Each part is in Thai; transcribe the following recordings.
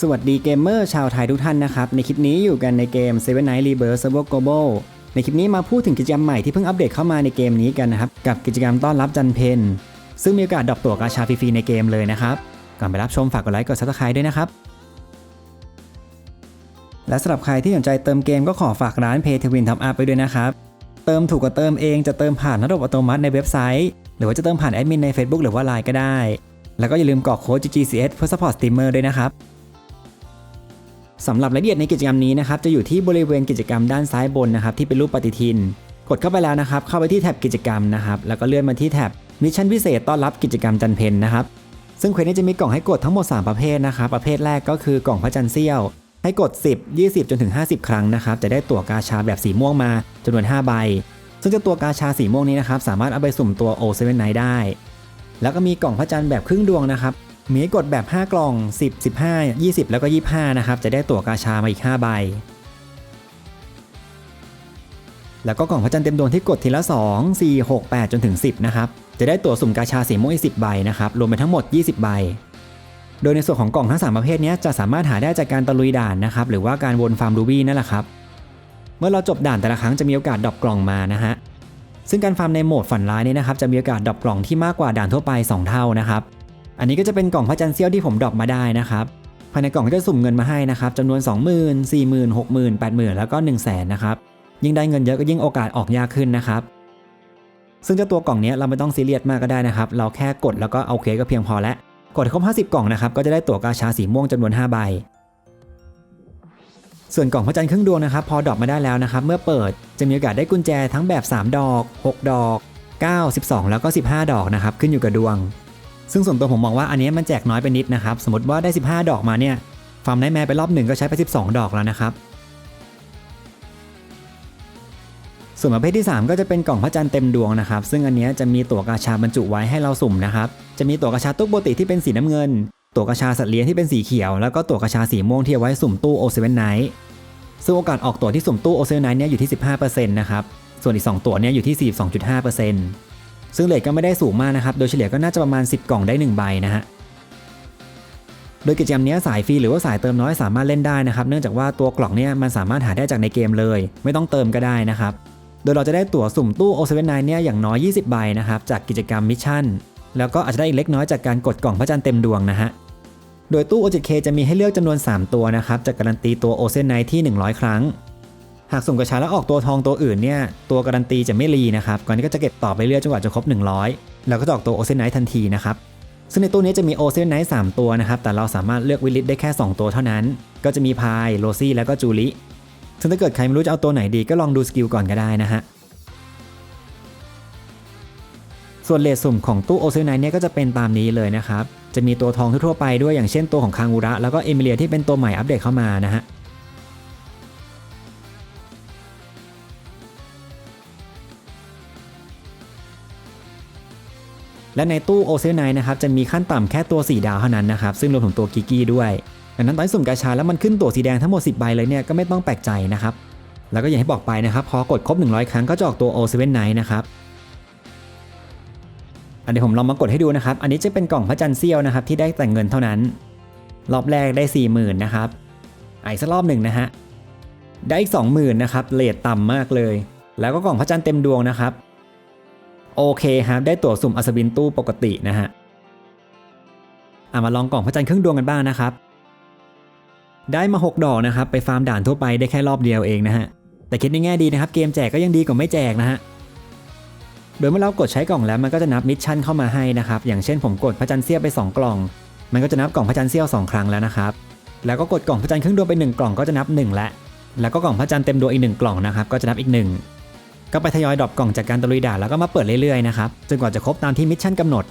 สวัสดีเกมเมอร์ชาวไทยทุกท่านนะครับ ในคลิปนี้อยู่กันในเกม Seven Night Rebirth Server Global ในคลิปนี้มาพูดถึงกิจกรรมใหม่ที่เพิ่งอัปเดตเข้ามาในเกมนี้กันนะครับ กับกิจกรรมต้อนรับจันเพนซึ่งมีโอกาสดรอปตั๋วกาชาฟรีๆในเกมเลยนะครับ ก่อนไปรับชมฝากกดไลค์กดซับสไครต์ด้วยนะครับ และสำหรับใครที่สนใจเติมเกมก็ขอฝากร้าน Pay to Win Top Up ไปด้วยนะครับ เติมถูกกว่าเติมเองจะเติมผ่านระบบอัตโนมัติในเว็บไซต์ หรือว่าจะเติมผ่านแอดมินใน Facebook หรือว่า Line ก็ได้ แล้วก็อย่าลืมกรอกโค้ด GGCS เพื่อ support streamer ด้วยนะครับ สำหรับรายละเอียดในกิจกรรมนี้นะครับจะอยู่ที่บริเวณกิจกรรมด้านซ้ายบนนะครับที่เป็นรูปปฏิทิน กดเข้าไปแล้วนะครับเข้าไปที่แท็บกิจกรรมนะครับแล้วก็เลื่อนมาที่แท็บมิชชั่นพิเศษต้อนรับกิจกรรมจันเพนนะครับซึ่งเควสนี้จะมีกล่องให้กดทั้งหมด 3 ประเภทนะครับประเภทแรกก็คือกล่องพระจันทร์เสี้ยว ให้กด 10 20 จนถึง 50 ครั้งนะครับจะได้ตั๋วกาชาแบบสีม่วงมาจำนวน 5 ใบ ซึ่งจ้าตัวกาชาสีม่วงนี้นะครับสามารถเอาไปสุ่มตัว O 7 Night ได้ แล้วก็มีกล่องพระจันทร์แบบครึ่งดวงนะครับ มีกดแบบ 5 กล่อง 10 15 20 แล้วก็ 25 นะครับ จะได้ตั๋วกาชามาอีก 5 ใบ แล้วก็กล่องพระจันทร์เต็มดวงที่กดทีละ 2 4 6 8 จนถึง 10 นะครับ จะได้ตั๋วสุ่มกาชาสีม่วงอีก10 ใบนะครับ รวมเป็นทั้งหมด 20 ใบ โดยในส่วนของกล่องทั้ง 3 ประเภทนี้จะสามารถหาได้จากการตะลุยด่านนะครับ หรือว่าการวนฟาร์มรูบี้นั่นแหละครับ เมื่อเราจบด่านแต่ละครั้งจะมีโอกาสดรอปกล่องมานะฮะซึ่งการฟาร์มในโหมดฝันร้ายนี้นะครับจะมีโอกาสดรอปกล่องที่มากกว่าด่านทั่วไป 2 เท่านะครับ อันนี้ก็จะเป็นกล่องพระจันทร์เสี้ยวที่ผมดรอปมาได้นะครับภายในกล่องก็จะสุ่มเงินมาให้นะครับจำนวน 20,000 40,000 60,000 80,000 แล้วก็ 1 0 0 0 0แสนนะครับยิ่งได้เงินเยอะก็ยิ่งโอกาสออกยากขึ้นนะครับซึ่งเจ้าตัวกล่องนี้เราไม่ต้องซีเรียสมากก็ได้นะครับ เราแค่กดแล้วก็เอาเคก็เพียงพอแล้ว กดให้ครบ 50 กล่องนะครับก็จะได้ตั๋วกาชาสีม่วงจำนวน 5 ใบ ส่วนกล่องพระจันทร์ครึ่งดวงนะครับ พอดรอปมาได้แล้วนะครับ เมื่อเปิดจะมีโอกาสได้กุญแจทั้งแบบ 3 ดอก 6 ดอก 9 12 แล้วก็ 15 ดอกนะครับขึ้นอยู่กับดวง ซึ่งส่วนตัวผมมองว่าอันนี้มันแจกน้อยไปนิดนะครับ สมมติว่าได้ 15 ดอกมาเนี่ยฟาร์มไนแมร์ไปรอบหนึ่งก็ใช้ไป 12 ดอกแล้วนะครับ ส่วนประเภทที่ 3 ก็จะเป็นกล่องพระจันทร์เต็มดวงนะครับ ซึ่งอันนี้จะมีตั๋วกาชาบรรจุไว้ให้เราสุ่มนะครับ จะมีตั๋วกาชาตุ๊กโบติที่เป็นสีน้ำเงิน ตั๋วกาชาสัตว์เลี้ยงที่เป็นสีเขียว แล้วก็ตั๋วกาชาสีม่วงที่เอาไว้สุ่มตู้โอเซเว่นไนท์ซึ่งโอกาสออกตั๋วที่สุ่มตู้โอเซเว่นไนท์เนี่ยอยู่ที่ 15%นะครับ ส่วนอีก 2 ตั๋วเนี่ยอยู่ที่ 42.5% ซึ่งเลทก็ไม่ได้สูงมากนะครับ โดยเฉลี่ยก็น่าจะประมาณ 10 กล่องได้ 1 ใบนะฮะ โดยกิจกรรมนี้สายฟรีหรือว่าสายเติมน้อยสามารถเล่นได้นะครับ เนื่องจากว่าตัวกล่องเนี่ยมันสามารถหาได้จากในเกมเลย ไม่ต้องเติมก็ได้นะครับ โดยเราจะได้ตั๋วสุ่มตู้โอเซเว่นไนเนี่ยอย่างน้อย 20 ใบนะครับจากกิจกรรมมิชชั่น แล้วก็อาจจะได้อีกเล็กน้อยจากการกดกล่องพระจันทร์เต็มดวงนะฮะโดยตู้ O7K จะมีให้เลือกจำนวน 3 ตัวนะครับ จะการันตีตัวโอเซนไนที่ 100 ครั้ง หากสุ่มกระชาแล้วออกตัวทองตัวอื่นเนี่ยตัวการันตีจะไม่รีนะครับก่อนนี้ก็จะเก็บต่อไปเรื่อยจนกว่าจะครบ 100 แล้วก็จะออกตัวโอเซนไนท์ทันทีนะครับซึ่งในตู้นี้จะมีโอเซนไนท์3ตัวนะครับแต่เราสามารถเลือกวิลิตได้แค่ 2 ตัวเท่านั้น ก็จะมีพายโรซี่แล้วก็จูลิซึ่งถ้าเกิดใครไม่รู้จะเอาตัวไหนดีก็ลองดูสกิลก่อนก็ได้นะฮะส่วนเลทสุ่มของตู้โอเซนไนเนี่ยก็จะเป็นตามนี้เลยนะครับจะมีตัวทองทั่วไปด้วยอย่างเช่นตัวของคางอุระแล้วก็เอมิเลียที่เป็นตัวใหม่อัปเดตเข้ามานะฮะ และในตู้โอเซนไนนะครับจะมีขั้นต่ำแค่ตัว 4 ดาวเท่านั้นนะครับซึ่งรวมถึงตัวกิกกี้ด้วยดังนั้นตอนสุ่มกาชาแล้วมันขึ้นตัวสีแดงทั้งหมด 10 ใบเลยเนี่ยก็ไม่ต้องแปลกใจนะครับแล้วก็อย่างที่บอกไปนะครับพอกดครบ 100 ครั้งก็จะออกตัว O7 Night นะครับอันนี้ผมลองมากดให้ดูนะครับ อันนี้จะเป็นกล่องพระจันทร์เสี้ยวนะครับที่ได้แต่เงินเท่านั้น รอบแรกได้ 40,000นะครับอีกสักรอบหนึ่งนะฮะได้อีก 20,000นะครับเลทต่ำมากเลย แล้วก็กล่องพระจันทร์เต็มดวงนะครับ โอเคครับได้ตั๋วสุ่มอัศวินตู้ปกตินะฮะอะมาลองกล่องพระจันทร์ครึ่งดวงกันบ้างนะครับ ได้มา 6 ดอกนะครับ ไปฟาร์มด่านทั่วไปได้แค่รอบเดียวเองนะฮะ แต่คิดในแง่ดีนะครับ เกมแจกก็ยังดีกว่าไม่แจกนะฮะ โดยเมื่อเรากดใช้กล่องแล้วมันก็จะนับมิชชั่นเข้ามาให้นะครับ อย่างเช่นผมกดพระจันทร์เสี้ยวไป 2 กล่อง มันก็จะนับกล่องพระจันทร์เสี้ยว2ครั้งแล้วนะครับ แล้วก็กดกล่องพระจันทร์ครึ่งดวงไป 1 กล่องก็จะนับ 1 และ แล้วก็กล่องพระจันทร์เต็มดวงอีก 1 กล่องนะครับ ก็จะนับอีก 1 ก็ไปทยอยดรอปกล่องจากการตะลุยด่านแล้วก็มาเปิดเรื่อยๆนะครับจนกว่าจะครบตามที่มิชชั่นกำหนด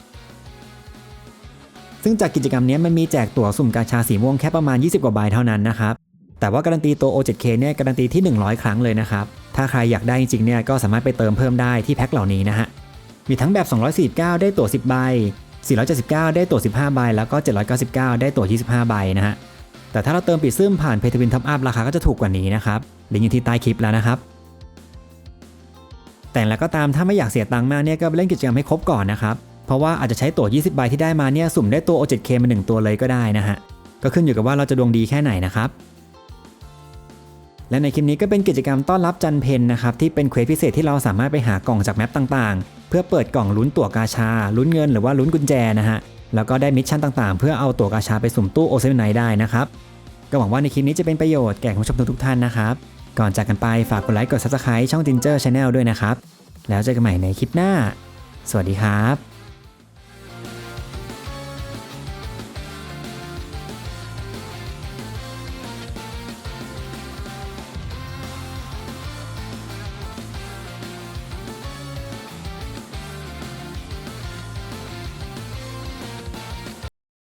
ซึ่งจากกิจกรรมนี้มันมีแจกตั๋วสุ่มกาชาสีม่วงแค่ประมาณ 20 กว่าใบเท่านั้นนะครับแต่ว่าการันตีตัว O7K เนี่ยการันตีที่ 100 ครั้งเลยนะครับถ้าใครอยากได้จริงๆเนี่ยก็สามารถไปเติมเพิ่มได้ที่แพ็คเหล่านี้นะฮะมีทั้งแบบ 249 ได้ตั๋ว 10 ใบ 479 ได้ตั๋ว 15 ใบ แล้วก็ 799 ได้ตั๋ว 25 ใบนะฮะ แต่ถ้าเราเติมปีซึมผ่านเพทวินท็อปอัพราคาก็จะถูกกว่านี้นะครับลิงก์อยู่ที่ใต้คลิปแล้วนะครับ แต่แล้วก็ตามถ้าไม่อยากเสียตังค์มากเนี่ยก็ไปเล่นกิจกรรมให้ครบก่อนนะครับ เพราะว่าอาจจะใช้ตั๋ว 20 ใบที่ได้มาเนี่ยสุ่มได้ตัว O7K มา1ตัวเลยก็ได้นะฮะ ก็ขึ้นอยู่กับว่าเราจะดวงดีแค่ไหนนะครับ และในคลิปนี้ก็เป็นกิจกรรมต้อนรับจันเพนนะครับที่เป็นเควสพิเศษที่เราสามารถไปหากล่องจากแมปต่างๆ เพื่อเปิดกล่องลุ้นตั๋วกาชา ลุ้นเงินหรือว่าลุ้นกุญแจนะฮะ แล้วก็ได้มิชชั่นต่างๆ เพื่อเอาตั๋วกาชาไปสุ่มตู้โอเซนไนได้นะครับ ก็หวังว่าในคลิปนี้จะเป็นประโยชน์แก่ผู้ชมทุกท่านนะครับ ก่อนจากกันไปฝากกดไลค์กด Subscribe ช่อง Ginger Channel ด้วยนะครับ แล้วเจอกันใหม่ในคลิปหน้า สวัสดีครับ